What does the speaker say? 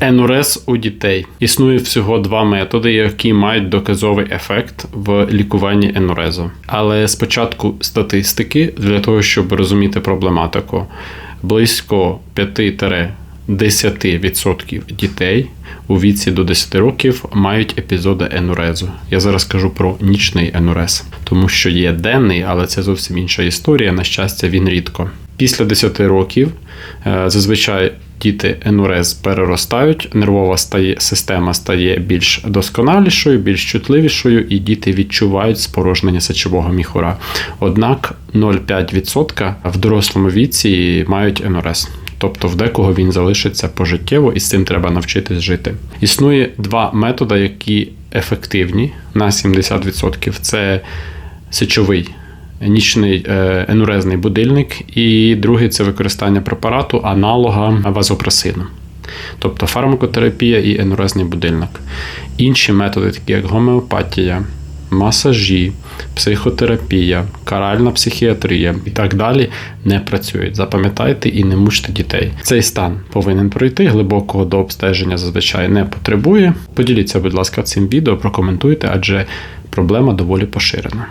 Енурез у дітей існує всього два методи, які мають доказовий ефект в лікуванні енурезу. Але спочатку статистики для того, щоб розуміти проблематику, близько 5-10% дітей у віці до 10 років мають епізоди енурезу. Я зараз кажу про нічний енурез, тому що є денний, але це зовсім інша історія. На щастя, він рідко. Після 10 років е, зазвичай діти енурез переростають, нервова стає, система стає більш досконалішою, більш чутливішою, і діти відчувають спорожнення сечового міхура. Однак 0,5% в дорослому віці мають енурез. Тобто в декого він залишиться пожиттєво, і з цим треба навчитись жити. Існує два методи, які ефективні на 70%. Це сечовий нічний е, енурезний будильник, і другий це використання препарату аналога вазопресину. Тобто фармакотерапія і енурезний будильник. Інші методи, такі як гомеопатія, масажі, психотерапія, каральна психіатрія і так далі, не працюють. Запам'ятайте і не мучте дітей. Цей стан повинен пройти, глибокого дообстеження зазвичай не потребує. Поділіться, будь ласка, цим відео, прокоментуйте, адже проблема доволі поширена.